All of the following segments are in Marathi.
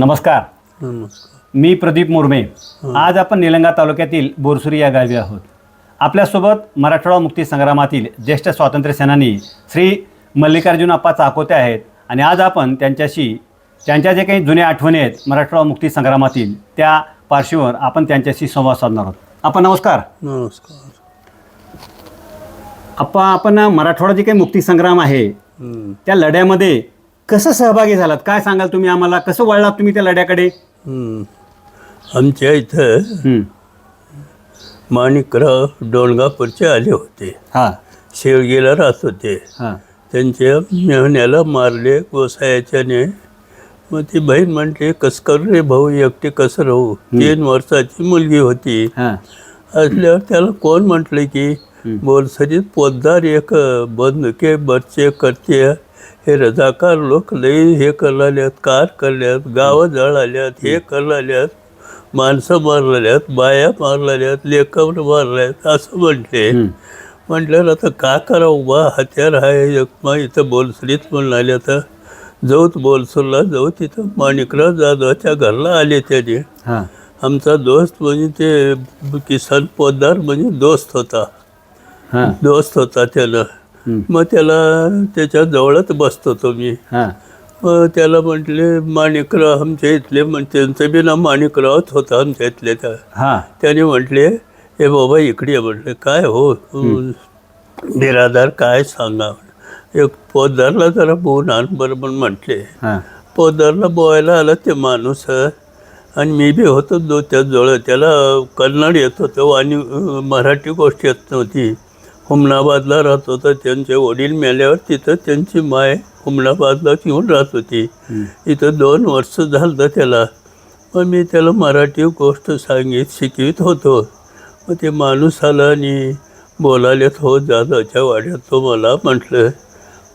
नमस्कार. नमस्कार. मी प्रदीप मुर्मे. आज आपण निलंगा तालुक्यातील बोरसुरी या गावी आहोत. आपल्यासोबत मराठवाडा मुक्ती संग्रामातील ज्येष्ठ स्वातंत्र्य सेनानी श्री मल्लिकार्जुन अप्पा चाकोते आहेत आणि आज आपण त्यांच्याशी त्यांच्या जे काही जुन्या आठवणी आहेत मराठवाडा मुक्ती संग्रामातील त्या पार्श्वीवर आपण त्यांच्याशी संवाद साधणार आहोत. आपण नमस्कार. नमस्कार. अप्पा आपण मराठवाडा जे काही मुक्ती संग्राम आहे. त्या लढ्यामध्ये कसं सहभागी झालात? काय सांगाल तुम्ही आम्हाला? कसं वळलात तुम्ही त्या लढ्याकडे? हम्म. आमच्या इथं. माणिकराव डोणगापूरचे आले होते. हां. शेवगेला राहत होते. हां. त्यांच्या मेहण्याला मारले गोसायाच्याने मग ती बहीण म्हणते कस कर रे भाऊ एकटे कसं राहू? तीन वर्षाची मुलगी होती. हां. असल्यावर त्याला कोण म्हटलं की बोलसरीत पोद्दार एक बंदुके बच्चे करते हे रजाकार लोक लई हे करलाल्यात कार करल्यात गावं जळाल्यात हे करलाल्यात माणसं मारलेल्यात बाया मारलेल्यात लेकर मारल्यात असं म्हटले म्हटल्यावर आता का करा उभा? हत्यार आहे एक मग इथं बोलसरीत म्हणून आले आता. जाऊत बोलसरला जाऊ तिथं माणिकराव जाधवाच्या घरला आले त्याने. आमचा दोस्त म्हणजे ते किसन पोद्दार म्हणजे दोस्त होता. दोस्त होता त्याला हं. मग त्याला त्याच्या जवळच बसत होतो मी. हां. मग त्याला म्हटले माणिकराव आमच्या इथले म्हण त्यांचं बी नाव माणिकरावच होता आमच्या इथले त्या हां. त्याने म्हटले हे बाबा इकडे ये." म्हटले. काय हो? बिरादार काय सांगा? एक पोद्दारला जरा बोन आण बरोबर म्हटले. हां. पोदारला बोवायला आला ते माणूस आणि मी बी होतो दो त्या जवळ. त्याला कन्नड येत होतं आणि मराठी गोष्ट येत नव्हती. हुमनाबादला राहत होता. त्यांचे वडील मेल्यावर तिथं त्यांची माय हुमनाबादला येऊन राहत होती. इथं दोन वर्ष झालं त्याला. मग मी त्याला मराठी गोष्ट सांगित शिकवित होतो. मग ते माणूस आला आणि बोलायलेत हो जाधवच्या वाड्यात तो मला म्हटलं.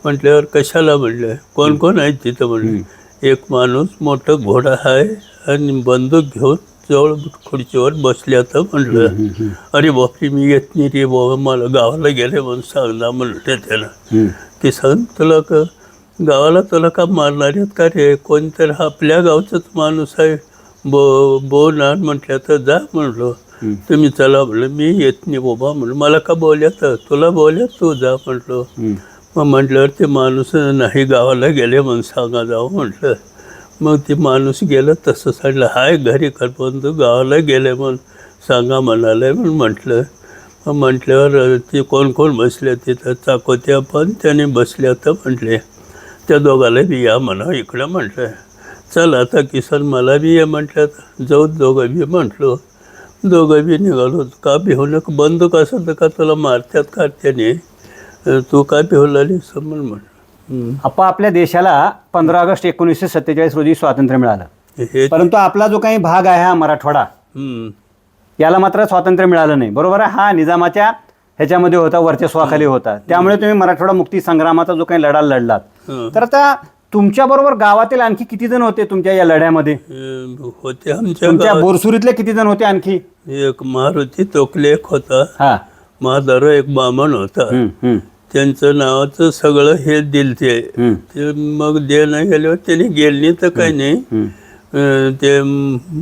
म्हटल्यावर कशाला म्हटलं कोण कोण आहेत तिथं म्हणलं? एक माणूस मोठं घोडा आहे आणि बंदूक घेऊन जवळ खुर्चीवर बसले आता म्हटलं अरे बापरे मी येत नाही रे बाबा मला गावाला गेले म्हणून सांगला म्हटलं त्याला. की सांग तुला का गावाला तुला का मारणार आहेत का रे? कोणतरी आपल्या गावचाच माणूस आहे. बो बोन आण म्हटलं तर जा म्हणलो. तुम्ही चला म्हणलं मी येत नाही बाबा म्हणलं. मला का बोलल्यात तुला बोलल्यात तू जा म्हटलो. मग म्हटल्यावर ते माणूस नाही गावाला गेले म्हणून सांगा जावं म्हटलं मग ते माणूस गेलं तसं सांगलं हाय घरी कर गावाला गेले म्हणून सांगा म्हणाले म्हणून म्हटलं. मग म्हटल्यावर ते कोण कोण बसले तिथं चाकोत्या पण त्याने बसल्या तर म्हटले. त्या दोघाला बी या म्हणा इकडं म्हटलं. चल आता किसन मला बी ये म्हटलं. जाऊ दोघं बी म्हटलो. दोघं बी निघालो. का भिवू बंदूक असेल तर का तुला मारतात का त्याने तू का भिवला समज म्हण अप्पा आपल्या देशाला पंधरा ऑगस्ट एकोणीसशे सत्तेचाळीस रोजी स्वातंत्र्य मिळालं. परंतु आपला जो काही भाग आहे हा मराठवाडा. याला मात्र स्वातंत्र्य मिळालं नाही. बरोबर आहे? हा निजामाच्या ह्याच्यामध्ये होता वर्चस्वाखाली होता. त्यामुळे तुम्ही मराठवाडा मुक्ती संग्रामाचा जो काही लढा लढलात. तर आता तुमच्या बरोबर गावातील आणखी किती जण होते तुमच्या या लढ्यामध्ये? होते आमच्या बोरसुरीतले किती जण होते आणखी? एक मारुती तोकले एक होता. हा. महादारो एक बामण होता. त्यांचं नावाचं सगळं हे दिल ते मग देणं गेल्यावर त्याने गेले नाही तर काही नाही. ते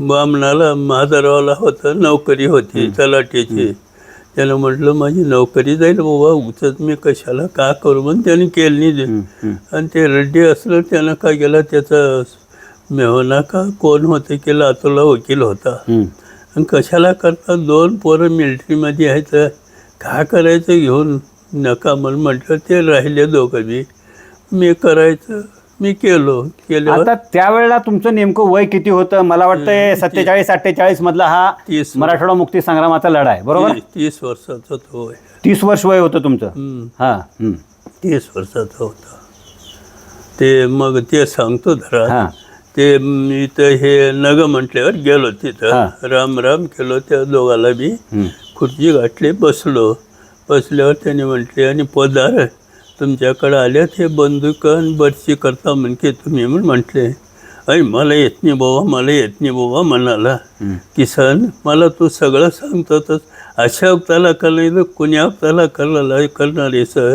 बामणाला महादारावाला होतं नोकरी होती तलाठीची. त्यानं म्हटलं माझी नोकरी जाईल बाबा उचत मी कशाला का करू? म्हणून त्याने केली नाही. आणि ते रेड्डी असलं त्यानं काय केलं त्याचा मेहना का कोण होतं की लातूरला वकील होता. आणि कशाला करता दोन पोरं मिलिटरीमध्ये यायचं काय करायचं घेऊन? नका म्हणून म्हटलं ते राहिले दोघं बी. मी करायचं मी केलो. केल्यावर आता त्यावेळेला तुमचं नेमकं वय किती होतं? मला वाटतं सत्तेचाळीस अठ्ठेचाळीस मधला हा तीस मराठवाडा मुक्ती संग्रामाचा लढा आहे बरोबर? तीस- तीस वर्षाचा तो आहे तीस वर्ष वय होतं तुमचं? हम्म. हा हं. तीस वर्षाचा होता. ते मग ते सांगतो धरा ते मी इथं हे नग म्हटल्यावर गेलो हा. तिथं राम राम केलो त्या दोघाला बी. हं. खुर्ची गाठली बसलो. बसल्यावर त्याने म्हटले आणि पदार तुमच्याकडे आल्यात हे बंदूक आणि बरची करता म्हणके तुम्ही म्हणून म्हटले. अय मला येत नाही बाबा मला येत नाही बाबा म्हणाला. किसन मला तू सगळं सांगतोच अशा वक्ताला करणं कुण्या वक्ताला करणारा करणारे सर.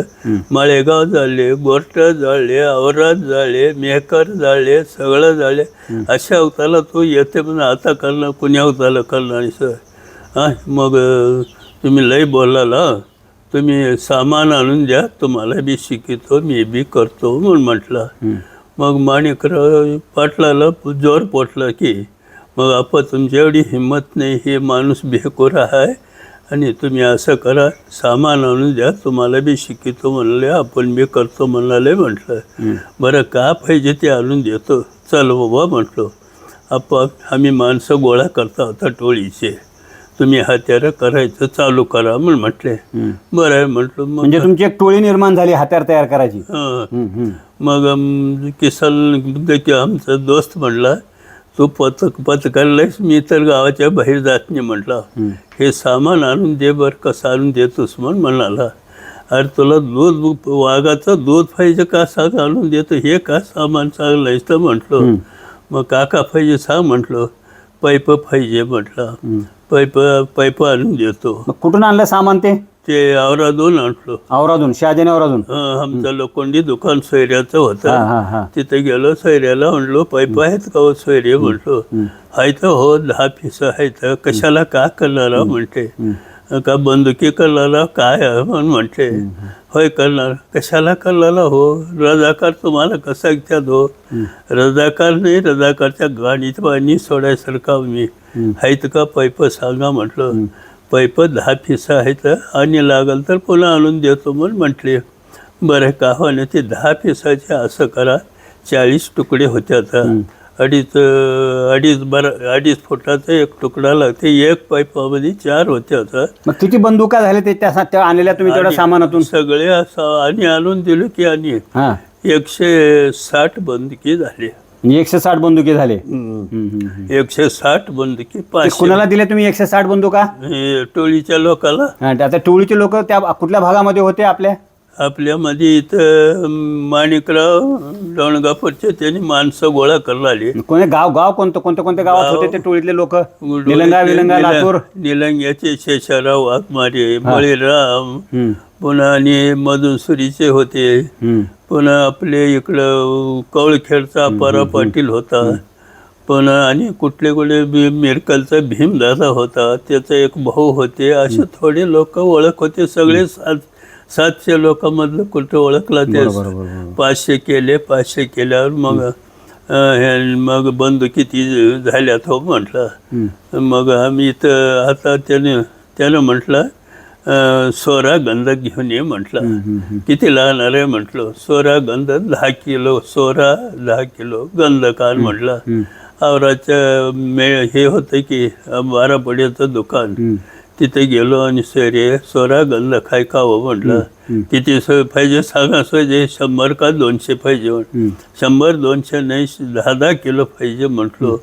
माळेगाव जाळले गोरठा जाळले औरात जाळले मेहकर जाळले सगळं जाळले अशा वक्ताला तो येते पण आता करणं कुण्या वक्ताला करणारे सर. हां मग तुम्ही लई बोलाला. तुम्ही सामान आणून द्या तुम्हाला बी शिकितो मी बी करतो म्हणून म्हटलं. मग माणिकराव पाटलाला जोर पोटला की मग आपण तुमची एवढी हिंमत नाही हे माणूस बेकोर आहे आणि तुम्ही असं करा सामान आणून द्या तुम्हाला बी शिकितो म्हणले आपण बी करतो म्हणाले म्हटलं. बरं का पाहिजे ते आणून देतो? चल बाबा म्हटलो. आपण आम्ही माणसं गोळा करता होता टोळीचे. तुम्ही हत्यारं करायचं चालू करा म्हणून म्हटले. बरं आहे म्हटलं मग म्हणजे तुमची एक टोळी निर्माण झाली हत्यार तयार करायची. हं. हम्म. मग अम, किसन की आमचा दोस्त म्हणला तू पथक पथकालाच मी तर गावाच्या बाहेर जात नाही म्हटला. हे सामान आणून दे बरं कसं आणून देतोस म्हणून म्हणाला. अरे तुला दूध वाघाचं दूध पाहिजे का? सांग आणून देतो हे का सामान चांगलं तर म्हटलो. मग काका पाहिजे सांग म्हटलो. पाईप पाहिजे म्हटलं. पाईप पाईप आणून देतो. मग कुठून आणलं सामान ते? ते आवरादून आणलो. औरादून शहाजाने औरादून? हं, आमचं लोखंडी दुकान सोयऱ्याचं हा होतं. हा हा तिथे गेलो सोयऱ्याला म्हणलो पाईप आहेत का हो सोयरे म्हटलो आहेत हो दहा पिस आहेत. कशाला का करणारा म्हणते. का बंदुकी करणारा काय आहे म्हणून म्हणते. होय करणार. कशाला करणारा हो? रजाकार तुम्हाला कसा ऐकतात हो रजाकार नाही रजाकारच्या गाडीत पाणी सोडायसारखा मी. आहेत का पैप सांगा म्हटलं. पैप दहा पिसं आहेत आणि लागल तर पुन्हा आणून देतो म्हणून म्हटले. बरं का हो ना ते दहा पिसाचे असं करा चाळीस तुकडे होते आता अडीच अडीच बारा अडीच फुटाचा एक तुकडा लागते एक पाईपामध्ये चार होते आता मग किती बंदुका झाले ते त्या त्या आणलेल्या तुम्ही तेवढ्या सामानातून? सगळे असं आणि आणून दिलं की आणि एकशे साठ बंदुकी झाली. आणि एकशे साठ बंदुके झाले. हम्म. हम्म. एकशे साठ बंदुकी ते पाचशे कुणाला दिले तुम्ही एकशे साठ बंदुका? हे टोळीच्या लोकाला. हा, त्या टोळीचे लोक त्या कुठल्या भागामध्ये होते आपल्या? आपल्यामध्ये इथं माणिकराव डोणगापूरचे त्यांनी माणसं गोळा करलाली कोणी गाव गाव कोणतं कोणत्या कोणत्या गावात होते ते टोळीतले लोक? निलंगा विलंगा लातूर? निलंग्याचे शेषाराव बळीराम हम्म, पुन्हा आणि मधुसुरीचे होते. पुन्हा आपले इकडं कवळखेडचा परा पाटील होता. पुन्हा आणि कुठले कुठले बी- मिरकलचा भीमदादा होता. त्याचा एक भाऊ होते. असे थोडे लोक ओळख होते. सगळे सात सातशे लोकांमधलं कुठं ओळखला ते. पाचशे केले पाचशे केल्यावर मग हे मग बंद किती झाल्यात हो म्हटलं. मग आम्ही इथं आता त्याने त्यानं म्हटलं सोरा गंध घेऊन ये म्हटलं. किती लागणार आहे म्हटलं. सोरा गंध दहा किलो सोरा दहा किलो गंध काल म्हटलं. आवराच्या मे हे होतं की बारापड्याचं दुकान. तिथे गेलो आणि सरे सोरा गंध खाय खावं म्हटलं. किती सोय पाहिजे सांगा सोय शंभर का दोनशे पाहिजे. शंभर दोनशे नाही दहा दहा किलो पाहिजे म्हटलो.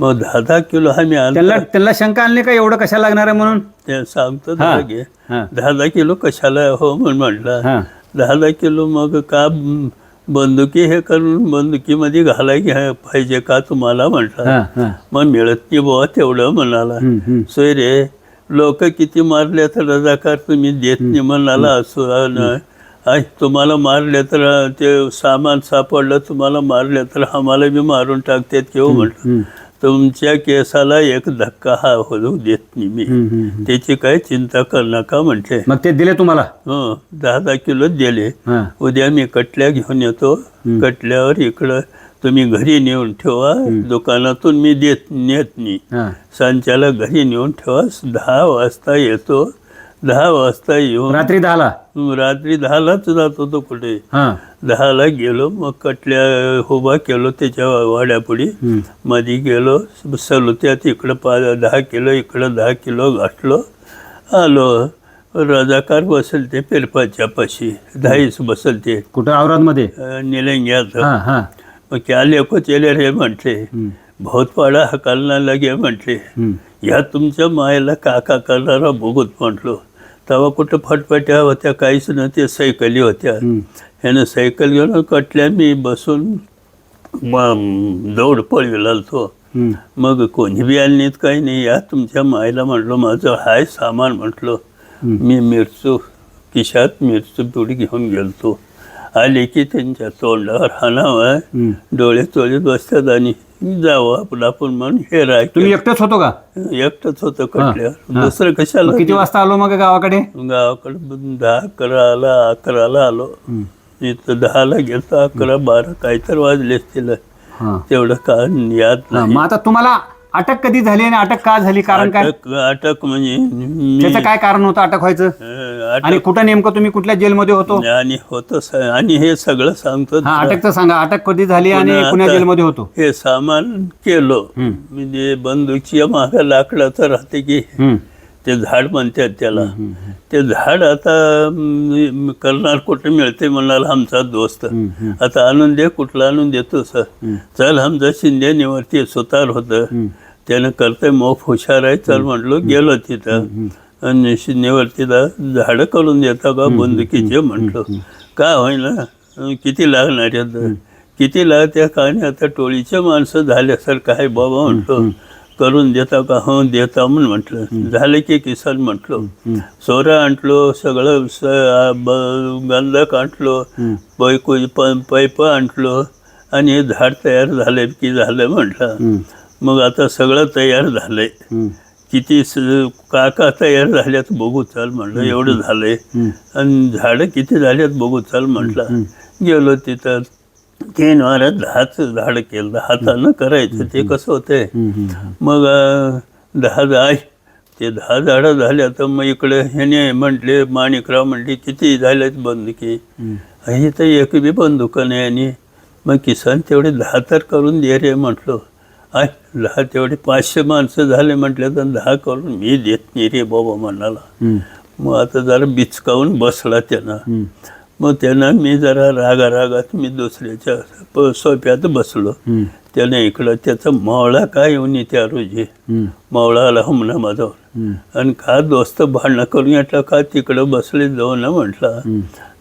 मग दहा दहा किलो आम्ही त्यांना आणला त्यांना शंका आणली का एवढं कशा लागणार आहे म्हणून? ते सांगतो हा. घे हा. दहा दहा किलो कशाला हो म्हणून म्हटलं. हा. दहा दहा किलो मग का म, बंदुकी हे करून बंदुकीमध्ये घालाय घ्या पाहिजे का तुम्हाला म्हटलं. हा हा. मग मिळत नाही बुवा तेवढं म्हणाला. हम्म, हम्म. सोय रे लोक किती मारले तर रजाकार तुम्ही देत नाही म्हणाला असो. न- आई, तुम्हाला मारले तर ते सामान सापडलं तुम्हाला मारले तर आम्हाला बी मारून टाकतात किंवा म्हटलं. तुमच्या केसाला एक धक्का हा होऊ देत नाही मी. त्याची काय चिंता कर नका म्हणते. मग ते दिले तुम्हाला? हं दहा दहा किलो दिले. उद्या मी कटल्या घेऊन येतो. कटल्यावर इकडं तुम्ही घरी नेऊन ठेवा. दुकानातून मी देत नेत नाही. सांच्याला घरी नेऊन ठेवा. दहा वाजता येतो. दहा वाजता येऊन रात्री दहाला? रात्री दहालाच जातो तो कुठे? दहाला गेलो मग कटल्या उभा केलो त्याच्या वाड्यापुढी. मध्ये गेलो सलुत्यात इकडं पा दहा किलो इकडं दहा किलो घातलो. आलो. रजाकार बसल ते पेरपाच्या पाशी. दहाईस बसल ते कुठं औरादमध्ये निलंग्यात हा हा. मग क्या लेको चेले रे म्हटले. हम्म, बहुत पाडा हकालना लगे म्हटले. ह्या तुमच्या मायला काका करणारा बघूत म्हटलो. तेव्हा कुठं फटफट्या होत्या काहीच नव्हत्या सायकली होत्या. ह्यानं सायकल घेऊन कटल्या मी बसून दौड पळविला तो हं. मग कोणी बी आली नाहीत काही नाही. या तुमच्या मायला म्हटलं माझं हाय सामान म्हटलं. मी मिरचू खिशात मिरची पुडी घेऊन गेलतो. आले की त्यांच्या तोंडावर हाणाव. आहे. डोळे चोळीत बसतात आणि जावं आपण आपण म्हणून हे राय तुम्ही एकटेच होतो का? एकटंच होतं हा. कटल्यावर. दुसरं कशाला मग किती वाजता आलो मग गावाकडे? गावाकडे दहा अकराला अकराला आलो. इथं दहाला गेलो अकरा बारा काहीतरी वाजले असतील. हां. तेवढं का याद हां, नाही. मग आता तुम्हाला अटक कधी झाली आणि अटक का झाली? कारण काय? अटक अटक म्हणजे मी त्याचं काय कारण होतं अटक व्हायचं? अं, आणि अटक कुठं नेमकं तुम्ही कुठल्या जेलमध्ये होतो? आणि होतं आणि हे सगळं सांगतो हा अटकचं सांगा. अटक कधी झाली आणि पुन्हा कुण्या आता- जेलमध्ये होतो? हे सामान केलं. म्हणजे बंदूकच्या मागं लाकडाचं राहते की. ते झाड म्हणतात त्याला. ते झाड आता म, करणार कुठे मिळते म्हणाल आमचा दोस्त. आता आणून दे कुठला आणून देतो सर. चल आमचा शिंदे निवृत्ती सुतार होतं. त्यानं करते मोफ हुशार आहे चल म्हटलो गेलो तिथं. आणि शिंदेवरतीला झाडं करून देता का बंदुकीचे म्हटलं. का होईना किती लागणार आहेत किती लागत्या का नाही आता टोळीचे माणसं झाल्यासारखं आहे बाबा म्हटलो. करून देता का? हो देता म्हणून म्हटलं. झालं की किसान म्हटलो. सोरा आणलो सगळं गंधक आणलो पैकू पैप आणलो. आणि हे झाड तयार झाले की झालं म्हटलं. मग आता सगळं तयार झालंय. किती स- का का तयार झाल्यात बघू चाल म्हटलं एवढं झालंय. आणि झाडं किती झाल्यात बघू चाल म्हटलं. गेलो तिथं तीन वारात दहाच झाड केलं हातानं करायचं ते कसं होतंय. मग दहा जाय ते दहा झाडं झाल्या तर मग इकडे ह्याने म्हटले माणिकराव म्हटले किती झाल्यात बंदुकी? ही तर एक बी बंदुक नाही आणि मग किसान तेवढे दहा तर करून दे रे म्हटलो. आय दहा तेवढे पाचशे माणसं झाले म्हटले तर दहा करून मी देत नाही रे बाबा म्हणाला हं. मग आता जरा बिचकावून बसला त्यानं. मग त्यानं मी जरा रागा रागात मी दुसऱ्याच्या सोफ्यात बसलो. त्यानं इकडं त्याचा मावळा काय येऊन त्या रोजी. मावळा आला हमना माझा. आणि का दोस्त भांडणं करून येतला का? तिकडं बसले जाऊ ना म्हटलं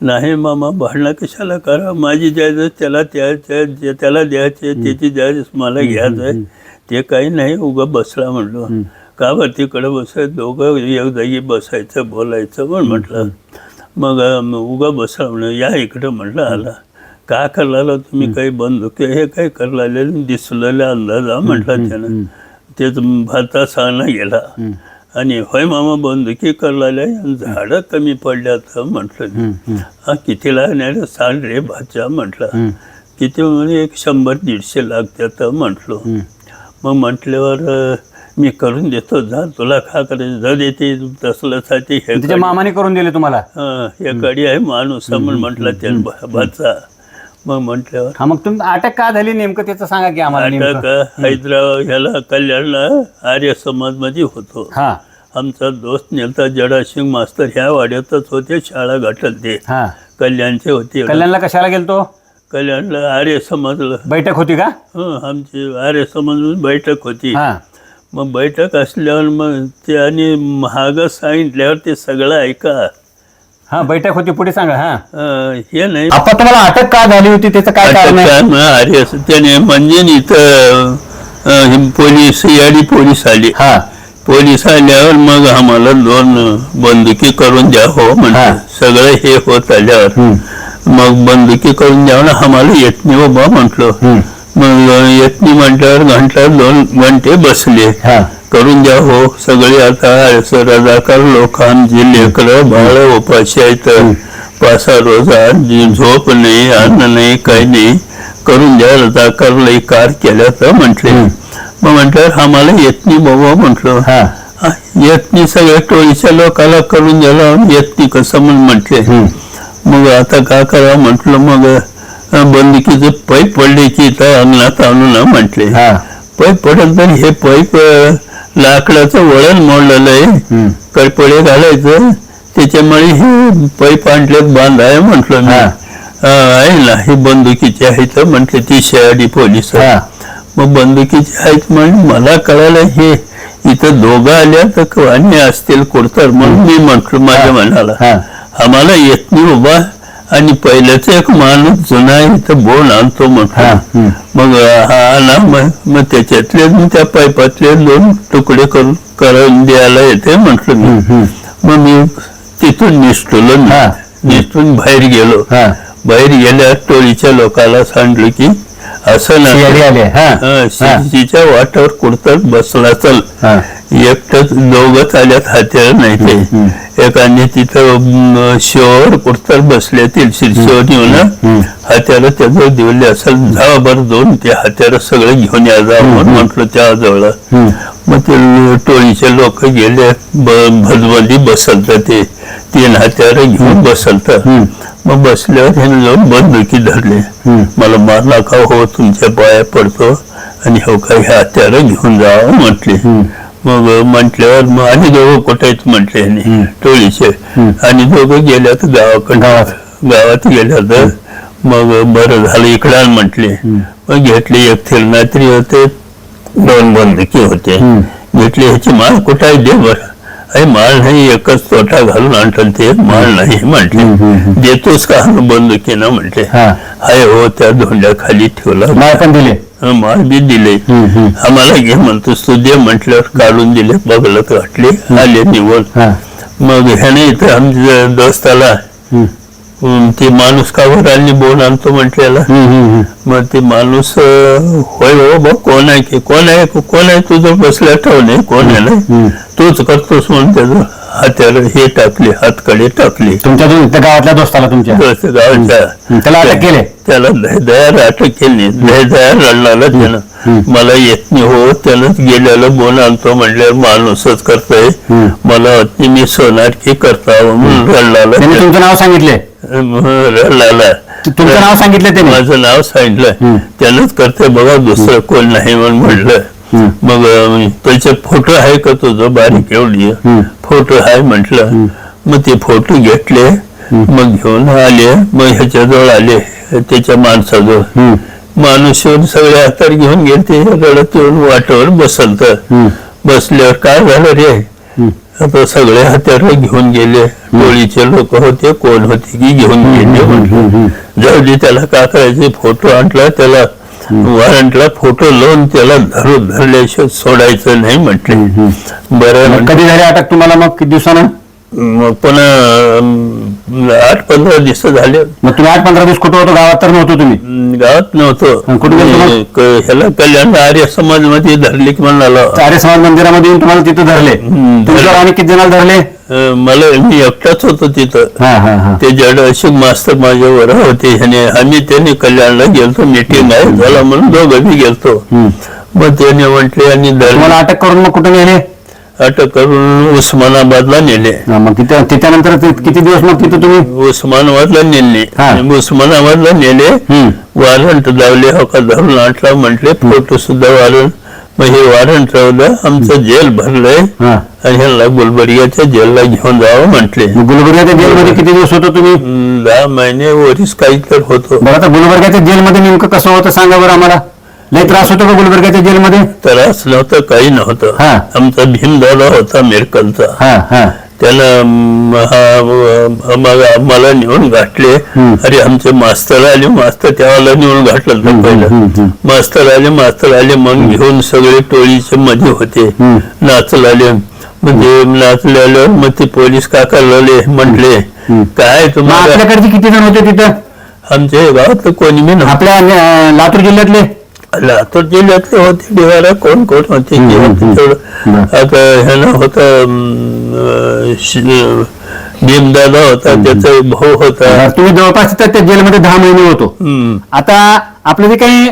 नाही मामा भांडणं कशाला करा? माझी द्यायचं त्याला द्यायचं जे त्याला द्यायचे त्याची द्यायचं मला घ्यायचं ते काही नाही उगं बसला म्हणलो का बरं तिकडं बसायचं? दोघं एक जागी बसायचं बोलायचं पण म्हटलं. मग उगं बसला म्हणलं या इकडं म्हटलं आला. का करला तुम्ही काही बंदूक हे काय करला दिसलेला अंदाज म्हटलं त्यानं. तेच भाता सांगणं गेला. आणि होय मामा बंदुकी करलाल्या झाडं कमी पडल्यात म्हटलं. हा किती लागणार सांग रे भाच्या म्हटलं. किती म्हणजे एक शंभर दीडशे लागतात म्हटलो. मग म्हटल्यावर मी करून देतो जा तुला का करायचं जा देते हे त्याच्या मामाने करून दिले तुम्हाला? हा, कडी आहे माणूस म्हणून म्हटलं त्या भाचा मग म्हटल्यावर? हा मग तुम्ही अटक का झाली नेमकं? त्याचं सांगा की आम्हाला नेमकं. अटक हैदराबाद ह्याला कल्याणला आर्य समाजमध्ये होतो. हा. आमचा दोस्त नेलता जडासिंग मास्तर ह्या वाड्यातच होते शाळा घाटल ते हा. कल्याणचे होते. कल्याणला कशाला गेलतो? कल्याणला आर्य समाजला बैठक होती का? हं, आमची आर्य समाज बैठक होती. हा. मग बैठक असल्यावर मग ते आणि महाग सांगितल्यावर ते सगळं ऐका. हा बैठक होती पुढे सांगा हा. अं, हे नाही. आता तुम्हाला अटक का झाली होती? त्याचं काय कारण आहे? अटक काय आर्य त्याने म्हणजे इथं अं, हे पोलीस याडी पोलीस आली. हा. पोलीस आल्यावर मग आम्हाला दोन बंदुकी करून द्या हो म्हणजे हा. सगळं हे होत आल्यावर. मग बंदुकी करून द्यावं ना आम्हाला येत नाही बाबा म्हटलं. हम्म. मग येत नाही म्हटल्यावर घंटा दोन घंटे बसले. हा. करून द्या हो. सगळे आता रजाकार लोक आमची लेकरं बाळ उपाशी आहेत. पासा रोजा जी झोप नाही अन्न नाही काही नाही. करून द्या रजाकार लई कार केल्या तर म्हटले. मग म्हटल्यावर आम्हाला येत नाही बाबा म्हटलं. हा. आ, येत नाही सगळ्या टोळीच्या लोकाला करून द्यायला येत नाही कसं म्हणून म्हटले. मग आता का करा म्हटलं मग बंदुकीचे पैप पडले की इथं अंगणात आणू ना म्हटले. हा. पैप पडेल तर हे पैप लाकडाचं वळण मोडलेलं आहे. कडपडे घालायचं. त्याच्यामुळे हे पैप आणलेत बांधाय म्हटलं मी. अ, आहे ना. हे बंदुकीचे आहे तर म्हटले ती शेआडी पोलीस. मग बंदुकीचे आहेत म्हणून मला कळालं हे इथं दोघं आल्या तर कवानी असतील कुडतर म्हणून मी म्हटलं माझ्या मनाला. हा. आम्हाला येत नाही बाबा. आणि पहिल्याच एक माणूस जुना इथं बोन आणतो हम्म. मग हा आला मग मग त्याच्यातले मी त्या पाईपातले दोन तुकडे करून करून द्यायला येते म्हटलं मी. मग मी तिथून निसटलो. निसटून बाहेर गेलो बाहेर गेल्या टोळीच्या लोकाला सांगलं की असं हा. हा. शिजीच्या वाटावर कुडतर बसला चल हा. एकटंच दोघच आल्यात हात्यार नाही ते. एकाने तिथं शिवर कुडतर बसल्यातील शिरशिवर येऊन हात्याला त्याजवळ दिवले असेल. बरं दोन ते हात्यार सगळं घेऊन या जा म्हणून म्हटलं त्या जवळ. हम्म. मग ते टोळीचे लोक गेले भजबंदी बसलत ते तीन हत्यार घेऊन बसलत मग बसल्यावर ह्याने जाऊन बंदुकी धरले. मला मार नका हो तुमच्या पाया पडतो. आणि हो काय हे हत्यार घेऊन जावं म्हटले. मग म्हटल्यावर मग आणि दोघं कुठे आहेत म्हटले ह्याने टोळीचे. आणि दोघं गेल्यात गावाकडे. गावात. गावात गेल्यात. मग बरं झालं इकडं म्हटले. मग घेतले एक थिरनात्री होते. दोन बंदुकी होते. घेतले ह्याची माळ कुठं आहे दे बरं. अरे माळ नाही एकच तोटा घालून आणतात ते माळ नाही म्हटले. देतोस का बंदुकी ना म्हटले. हा. हाय हो त्या धोंड्या खाली ठेवला माळ पण दिले. माळ बी दिले. आम्हाला घे म्हणतोस तू दे म्हटल्यावर काढून दिले बघलत वाटले. आले निवड मग ह्याने इथं आमच्या दोस्ताला ते माणूस कावर आली बोन आणतो म्हटलेला. मग ते माणूस होय हो बघ कोण आहे की कोण आहे कोण आहे तुझं बसल्या ठेवणे कोण आहे ना? तूच करतोस म्हणून त्याचं हात्याला हे टाकले हातकडे टाकले. तुमच्या गावातल्या दोस्ताला तुमच्या? हम्म. त्याला अटक केले? त्याला दयार अटक केली. दयार रडला त्यानं. मला येत नाही हो त्यानंच गेल्याला बोन आणतो म्हणल्यावर माणूसच करतोय. मला मी सोनार की करता म्हणून रडला तुमचं नाव सांगितले? तुमचं नाव सांगितलं त्याने? माझं नाव सांगितलं. त्यानंच करते बघा दुसरं कोण नाही म्हणून म्हटलं. मग त्याचे फोटो आहे का तुझं? बारीक एवढी फोटो आहे म्हटलं. मग ते फोटो घेतले. मग घेऊन आले. मग ह्याच्याजवळ आले. त्याच्या माणसाजवळ. माणूस येऊन सगळे हातार घेऊन गेले. रडत येऊन वाटावर बसलत. बसल्यावर काय झालं रे? आता सगळे हत्यार घेऊन गेले. टोळीचे लोक होते कोण होते की घेऊन गेले दे त्याला काय करायचे फोटो आणला त्याला वॉरंटला फोटो लावून त्याला धरू धरल्याशिवाय सोडायचं नाही म्हटले. बरं कधी झाली अटक तुम्हाला मग किती दिवसानं? मग अं, आठ पंधरा दिवस झाले. मग तुम्ही आठ पंधरा दिवस कुठं होतो? गावात तर नव्हतो तुम्ही. गावात नव्हतो. कुठे क- ह्याला कल्याण आर्य समाजमध्ये धरले की म्हणाला. आर्य समाज मंदिरामध्ये येऊन तुम्हाला तिथं धरले. हम्म, तुमच्यावर आणि किती जणांना धरले? मला मी एकटाच होतो तिथं. हा हा हा. ते जड अशोक मास्तर माझ्यावर होते. ह्याने आम्ही त्याने कल्याणला गेलतो. मिटिंग आहे. झाला म्हणून दोघं बी गेलतो. मग त्याने म्हटले आणि तुम्हाला धरले अटक करून मग कुठं नेले? अटक करून उस्मानाबादला नेले. हा, मग तिथं त्याच्यानंतर किती दिवस मग तिथं तुम्ही? उस्मानाबादला नेले. हा. आणि उस्मानाबादला नेले. हम्म. वॉरंट लावले हो का धरून आणला म्हटले फोटो सुद्धा वॉरंट मग हे वॉरंट लावलं आमचं जेल भरलंय. हा. आणि ह्याला गुलबर्ग्याच्या जेलला घेऊन जावं म्हटले. मग गुलबर्ग्याच्या जेलमध्ये किती दिवस होतो तुम्ही? दहा महिने वरीस काही तर होतो. बरं आता गुलबर्ग्याच्या जेलमध्ये नेमकं कसं होतं सांगा बरं आम्हाला. लय त्रास होतो का गुलबर्ग्याच्या जेलमध्ये? त्रास नव्हतं काही नव्हतं. हा. आमचा भीमदादा होता मिरकलचा. हा हा. त्याला हा, आम्हाला नेऊन घातले. अरे आमचे मास्तर आले मास्तर त्याला नेऊन घातलं होतं पहिलं. मास्तर आले मास्तर आले मग घेऊन सगळे टोळीचे मध्ये होते. नाचल आले मग ते नाचले आल्यावर मग ते पोलीस काका लावले म्हटले काय मग तुम्हाला? आपल्याकडचे किती जण होते तिथं? आमच्या गावात कोणी नव्हतं. आपल्या अं, लातूर जिल्ह्यातले? लातूर जिल्ह्यातले होते डिवारा कोण कोण होते आता ह्यानं होता भीमदादा होता त्याचा भाऊ होता. तुम्ही जवळपास त्या जेलमध्ये दहा महिने होतो. आता आपलं जे काही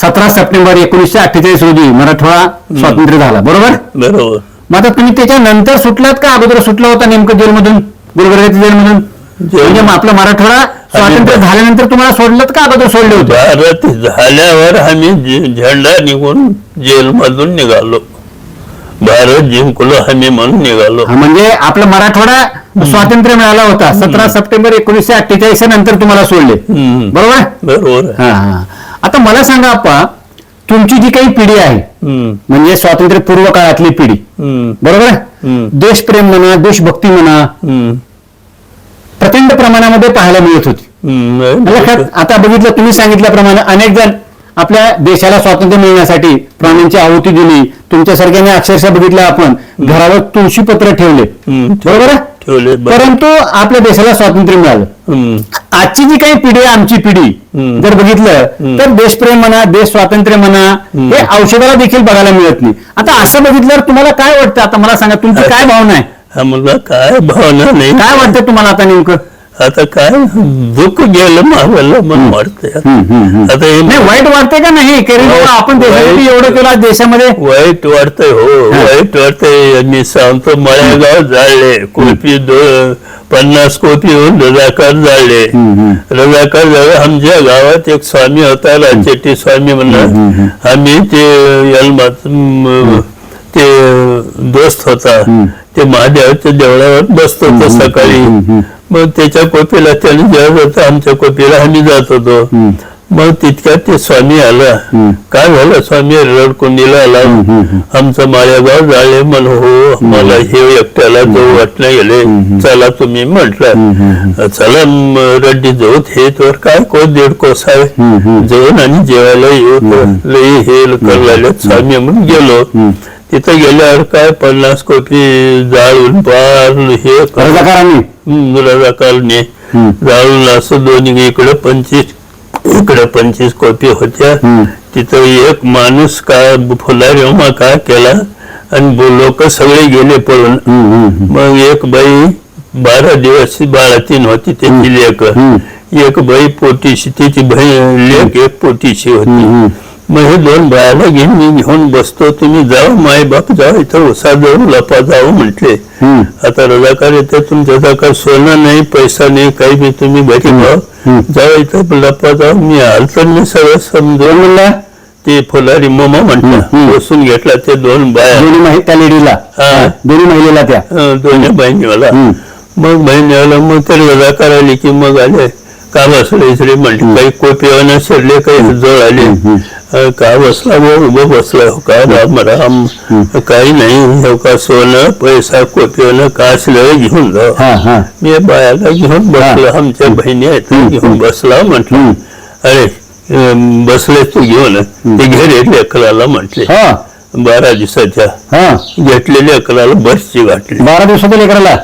सतरा सप्टेंबर एकोणीसशे अठ्ठेचाळीस रोजी मराठवाडा स्वातंत्र्य झाला बरोबर? बरोबर. मग आता तुम्ही त्याच्यानंतर सुटलात का? अगोदर सुटला होता नेमकं जेलमधून गुलबर्ग्याच्या जेलमधून? म्हणजे आपलं मराठवाडा स्वातंत्र्य झाल्यानंतर तुम्हाला सोडलं का अगोदर सोडले होते भारत झाल्यावर आम्ही जे- झेंडा निघून जेलमधून निघालो भारत जिंकलो आम्ही म्हणून निघालो हा, म्हणजे आपलं मराठवाडा स्वातंत्र्य मिळाला होता सतरा सप्टेंबर एकोणीसशे अठ्ठेचाळीस नंतर तुम्हाला सोडले हम्म. बरोबर बरोबर आहे. हा हा आता मला सांगा आप्पा तुमची जी काही पिढी आहे हम्म. म्हणजे स्वातंत्र्यपूर्व काळातली पिढी हम्म. बरोबर आहे? हम्म. देशप्रेम म्हणा देशभक्ती म्हणा हम्म. प्रचंड प्रमाणामध्ये पाहायला मिळत होती. लक्षात आता बघितलं तुम्ही सांगितल्याप्रमाणे अनेक जण आपल्या देशाला स्वातंत्र्य मिळण्यासाठी प्राण्यांची आहुती दिली. तुमच्यासारख्याने अक्षरशः बघितलं आपण घरावर तुळशी पत्र ठेवले. बरोबर आहे? ठेवले. परंतु आपल्या देशाला स्वातंत्र्य मिळालं. आजची जी काही पिढी आहे आमची पिढी. जर बघितलं तर देशप्रेम म्हणा देश स्वातंत्र्य म्हणा हे औषधाला देखील बघायला मिळत नाही. आता असं बघितल्यावर तुम्हाला काय वाटतं? आता मला सांगा तुमची काय भावना आहे? आम्हाला काय भावना नाही. काय वाटतं तुम्हाला आता नेमकं? आता काय दुःख गेलं मागायला मला वाटतंय आता हे नाही वाईट वाटते का नाही? कारण वाईट- बाबा आपण देशासाठी एवढं केलं आज देशामध्ये. वाईट वाटतंय हो. वाईट वाटतंय. मी सांगतो मळेगाव जाळले कोपी दो पन्नास कोपी होऊन रजाकार जाळले. रजाकार जाळे आमच्या गावात एक स्वामी होता राजचेट्टी स्वामी म्हणून. आम्ही ते यलमात ते दोस्त होता ते महादेवाच्या देवळावर बसत होतो सकाळी. मग त्याच्या कोपीला त्याने जेवत होतं आमच्या कोपीला आम्ही जात होतो. मग तितक्यात ते स्वामी आला. काय झालं? स्वामी रडकुंडीला आला. आमचं माळेगाव झाले म्हण हो मला हे एकट्याला जाऊ वाटलं गेले. चला तुम्ही म्हटलं. चला रड्डी जाऊ हे तर काय कोस दीड कोस आहे? जाऊन आणि जेवायला येऊ. हे करायला स्वामी म्हणून गेलो. तिथं गेल्यावर काय पन्नास कोटी जाळून पार हे कर- रजाकारांनी. जाळून असं दोन्ही इकडे पंचवीस इकडे पंचवीस कॉपी होत्या. तिथं एक माणूस काय फुलारी उमा काय केला? आणि लोक सगळे गेले पळून. मग एक बाई बारा दिवस बाळातीन होती त्याची लेक एक बाई पोटीशी तिची लेक एक पोटीशी होती. मग हे दोन बायाला घेऊन मी घेऊन बसतो. तुम्ही जाऊ माय बाप जाऊ इथं उसा जाऊ लपा जाऊ म्हटले. आता रजाकार येते तुमच्या काय सोनं नाही पैसा नाही काही बी तुम्ही घरी भाऊ जाऊ इथं लपा जाऊ मी आल तर मी सगळं समजून ते फुलारी मोमा म्हटलं. बसून घेतला ते दोन बाया. दोन्ही त्या लेडीला. दोन्ही महिलेला त्या. दोन्ही बहिणीला मग बहिणीला मग तरी रजाकार आली की मग आले. का बसले इकडे म्हटले काही कोपिवाना शिरले काही जवळ आले. का बसला बो उभं बसला. हो का राम राम. काही नाही. हो का सोनं पैसा कोपिवानं का असलं घेऊन हा हा. मी बायाला घेऊन बसलो. आमच्या बहिणी आहेत घेऊन बसला म्हटलं. अरे बसले तू घेऊन. ते घे लेकराला म्हटले. हा. बारा दिवसाच्या. हा. घेतलेल्या अकराला बसची गाठली बारा दिवसाच्या लेकराला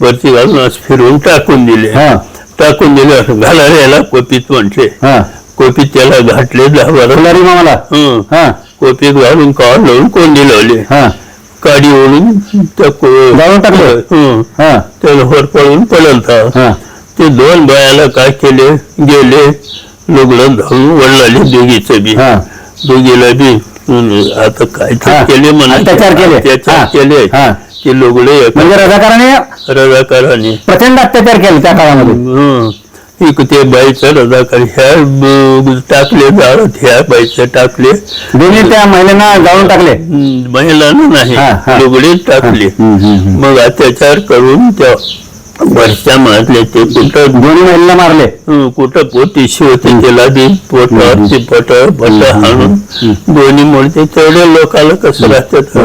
वरती घालून असं फिरवून टाकून दिले. हा. टाकून दिले घाला रे याला कोपीत म्हटले हा कोपीत त्याला घातले दहा बारा फुलारी मामाला हं. हा कोपीत घालून काढ लावून कोंडी लावली हा काडी ओढून त्या को- जाळून टाकलं? हं. हा त्याला पडलता हा ते दोन बायाला काय केले गेले लुगडं धरून वडलाले दोघीचं बी हा. दोघीला बी आता काय ते. केले म्हणा अत्याचार केले. अत्याचार हा. केले हा. ते लुगडे म्हणजे रजाकाराने रजाकाराने. प्रचंड अत्याचार केले त्या काळामध्ये. हं. एक ते बाईचं रजाकार ह्या टाकले जाळत ह्या बाईचं टाकले. दोन्ही त्या महिलांना जाळून टाकले. महिलांना नाही हा. लुगडे टाकले. मग अत्याचार करून त्या वरच्या मारले ते कुठं? दोन्ही महिलांना मारले. कुठं? पोटीशी होते त्याला बी पोटावर ते पट पट हाणून दोन्ही मोडते तेवढे लोकाला कसं राहतात.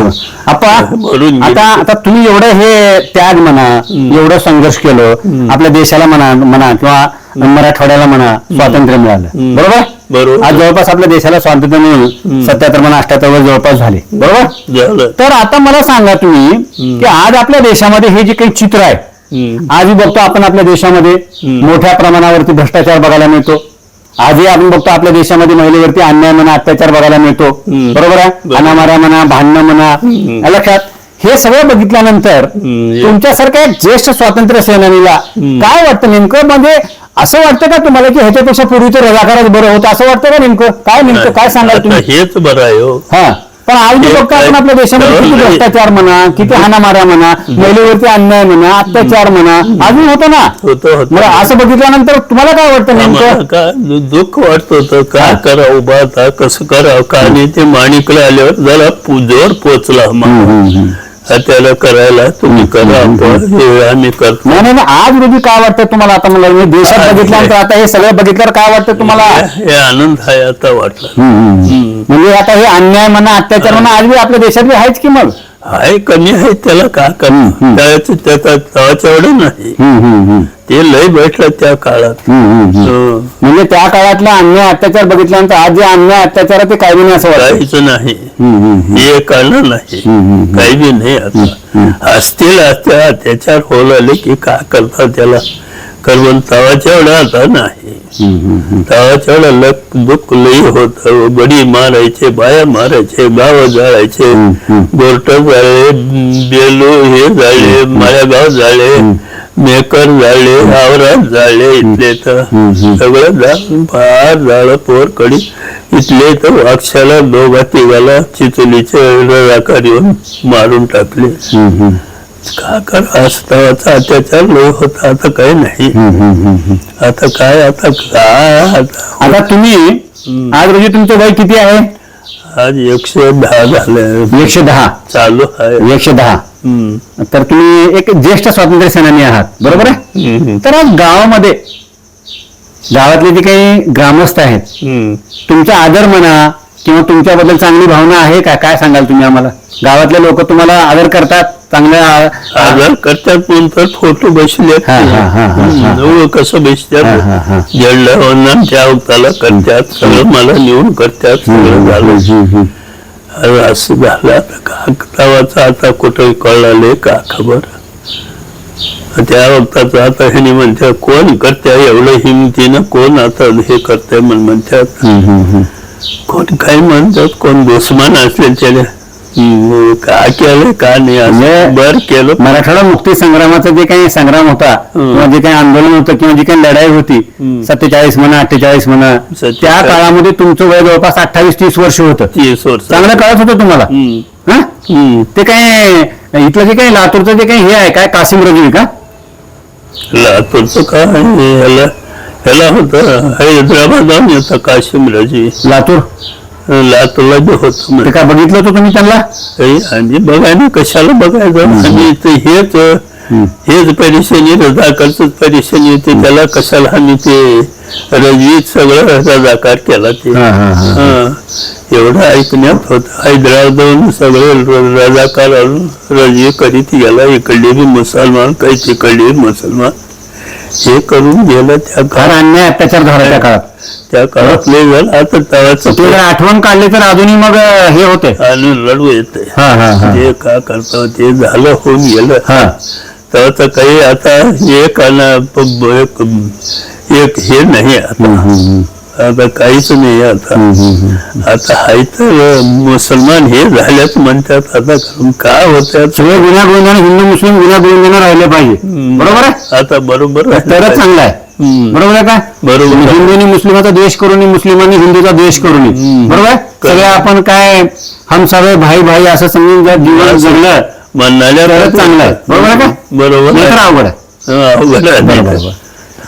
आता आता तुम्ही एवढं हे त्याग म्हणा एवढं संघर्ष केलं आपल्या देशाला म्हणा म्हणा किंवा मराठवाड्याला म्हणा स्वातंत्र्य मिळालं. बरोबर? बरोबर. आज जवळपास आपल्या देशाला स्वातंत्र्य मिळून सत्याहत्तर म्हणा अठ्याहत्तर वर जवळपास झाले. बरोबर? तर आता मला सांगा तुम्ही की आज आपल्या देशामध्ये हे जे काही चित्र आहे. आजही बघतो आपण आपल्या देशामध्ये मोठ्या प्रमाणावरती भ्रष्टाचार बघायला मिळतो. आजही आपण बघतो आपल्या देशामध्ये महिलेवरती अन्याय म्हणा अत्याचार बघायला मिळतो. बरोबर आहे. अनामाऱ्या म्हणा भांडणं म्हणा लक्षात? हे सगळं बघितल्यानंतर. तुमच्यासारख्या ज्येष्ठ स्वातंत्र्य सेनानीला काय वाटतं नेमकं? म्हणजे असं वाटतं का तुम्हाला की ह्याच्यापेक्षा पूर्वीचं रजाकारच बरं होतं? असं वाटतं का नेमकं? काय नेमकं? काय सांगाल तुम्ही? हेच बरं आहे हो. हा. पण आज हे बघतो आपण आपल्या देशामध्ये किती नाही. भ्रष्टाचार म्हणा किती हाणामाऱ्या म्हणा महिलेवरती अन्याय म्हणा अत्याचार म्हणा अजून होतं ना? होतं असं बघितल्यानंतर तुम्हाला काय वाटतं नेमकं? दुःख वाटत होतं. काय करावं उभा आता कसं करावं? का आणि ते माणिकला आल्यावर जरा पूजेवर पोचला मग. त्याला करायला तुम्ही करा आपण हे आम्ही करतो. नाही नाही नाही, आज रोजी काय वाटतं तुम्हाला आता मला मी देशात बघितल्यानंतर आता हे सगळं बघितल्यावर काय वाटतं तुम्हाला? हे आनंद आहे आता वाटला. हम्म. म्हणजे आता हे अन्याय म्हणा अत्याचार म्हणा आज बी आपल्या देशात बी आहेच की मग? आहे कमी आहे त्याला का कमी? त्याचं त्याचा नाही. ते लय भेटलं त्या काळात. हो. म्हणजे त्या काळातला अन्याय अत्याचार बघितल्यानंतर आज जे अन्याय अत्याचार आहे ते काही नाही असं वाटतं. काहीच नाही. हे कळलं नाही. काही बी नाही आता असतील त्या अत्याचार होलाले की काय करतात त्याला? कारण तवाच्या एवढा आता नाही. तवाच्या एवढा लक दुःख लई होत. बडी मारायचे बाया मारायचे गाव जाळायचे. हम्म. बोर्ट जाळे बेलू हे जाळे माळ्यागाव जाळे. मेकर जाळे आवरात जाळे इथले तर. सगळं जाळून फार जाळं पोर कडी इथले तर अक्षाला दोघा तिघाला चिचोलीचे रजाकार येऊन मारून टाकले. का करा असतावाचा अत्याचार लय होता. आता काही नाही. आता काय? आता काय आता आता तुम्ही आज रोजी तुमचं वय किती आहे? आज एकशे दहा झाले एकशे दहा चालू आहे एकशे दहा. तर तुम्ही एक ज्येष्ठ स्वातंत्र्य सेनानी आहात बरोबर आहे. तर आज गावामध्ये गावातले जे काही ग्रामस्थ आहेत. तुमचा आदर म्हणा किंवा तुमच्याबद्दल चांगली भावना आहे का? काय सांगाल तुम्ही आम्हाला? गावातले लोक तुम्हाला आदर करतात चांगल्या आजार करतात पण तर फोटो बसले. कसं बसतात? त्या अवताला करतात सगळं मला नेऊन करतात सगळं झालं. असं झालं गावाचं आता कुठं कळाले का? खबर? त्या वक्ताचं आता ह्याने म्हणतात कोण करते एवढं हिमतीनं कोण आता हे करते म्हण म्हणतात. कोण काय म्हणतात कोण दुश्मन असले त्याला हम्म, का केलं का नाही असं म्हणजे बर केलं मराठवाडा मुक्ती संग्रामाचा जे काही संग्राम होता हम्म. किंवा जे काही आंदोलन होतं किंवा जी काही लढाई होती हम्म. सत्तेचाळीस म्हणा अठ्ठेचाळीस म्हणा सत्तेचाळीस. त्या काळामध्ये तुमचं वय जवळपास अठ्ठावीस तीस वर्ष होतं तीस वर्ष चांगलं कळत होतं तुम्हाला हम्म, हा? हम्म. ते काय इथलं जे काही लातूरचं जे काही हे आहे काय कासिम रजवी का लातूरचं काय ह्याला होतं हैदराबाद होता काशिम राजी लातूर लातूरला बी होतं ते काय बघितलं होतं तुम्ही त्यांना आणि बघायला कशाला बघायचं आणि इथं हेच हेच परेशानी रजाकारच परेशानी येते त्याला कशाला आणि ते रजवीत सगळं रजाकार केला ते. एवढं ऐकण्यात होत हैदराबाद सगळे रजाकार आणून रजवी करीत गेला इकडले बी मुसलमान काही तिकडले मुसलमान हे करून गेलं त्या काळात अन्याय अत्याचार झाला त्या काळात. त्या काळात लय झालं आता ते जर तवाचं आठवण काढली तर अजूनही मग अं, हे होते. आणि रडू येते. हा हा हा. ते का करतो ते झालं होऊन गेलं. हा. तर काही आता एक आला प- ब- एक एक हे नाही आता. हम्म, हम्म, आता काहीच नाही आता. आता हाय तर मुसलमान हे झाल्याच म्हणतात आता काय होत्यात सगळे गुन्हा गोविंदाने हिंदू मुस्लिम गुन्हा गोविंदाने राहिले पाहिजे. बरोबर आहे? आता बरोबर. तरच चांगलं आहे. बरोबर आहे का? बरोबर. हिंदूंनी मुस्लिमाचा द्वेष करू नये मुस्लिमांनी हिंदूचा द्वेष करू नये हम्म. बरोबर आहे? सगळे आपण काय हम सगळे भाई भाई असं समजून जर जीवन जगलं म्हणणाऱ्या तरच चांगलं आहे. बरोबर आहे का? बरोबर. अवघड आहे. अवघड आहे. बरोबर,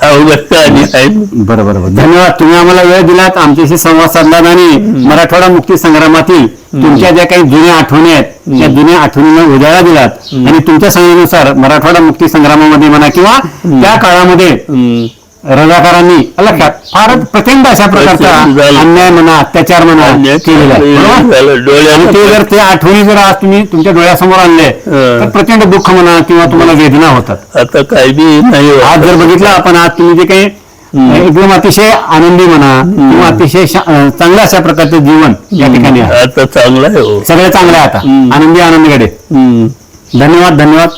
बरोबर धन्यवाद. तुम्ही आम्हाला वेळ दिलात. आमच्याशी संवाद साधलात आणि मराठवाडा मुक्ती संग्रामातील तुमच्या ज्या काही जुन्या आठवणी आहेत त्या जुन्या आठवणींना उजाळा दिलात. आणि तुमच्या सांगण्यानुसार मराठवाडा मुक्ती संग्रामामध्ये म्हणा किंवा त्या काळामध्ये. रजाकारांनी लक्षात फारच प्रचंड अशा प्रकारचा. अन्याय म्हणा अत्याचार म्हणा केलेला. आणि ते जर ते आठवणी जर आज तुम्ही तुमच्या डोळ्यासमोर आणले तर प्रचंड दुःख म्हणा किंवा तुम्हाला वेदना होतात. आता काही बी नाही. आज जर बघितलं आपण आज तुम्ही जे काही एकदम अतिशय आनंदी म्हणा किंवा अतिशय शा- अं, चांगलं अशा प्रकारचं जीवन या ठिकाणी आता चांगला आहे हो. सगळं चांगलं आहे आता. आनंदी आनंदीकडे. धन्यवाद धन्यवाद.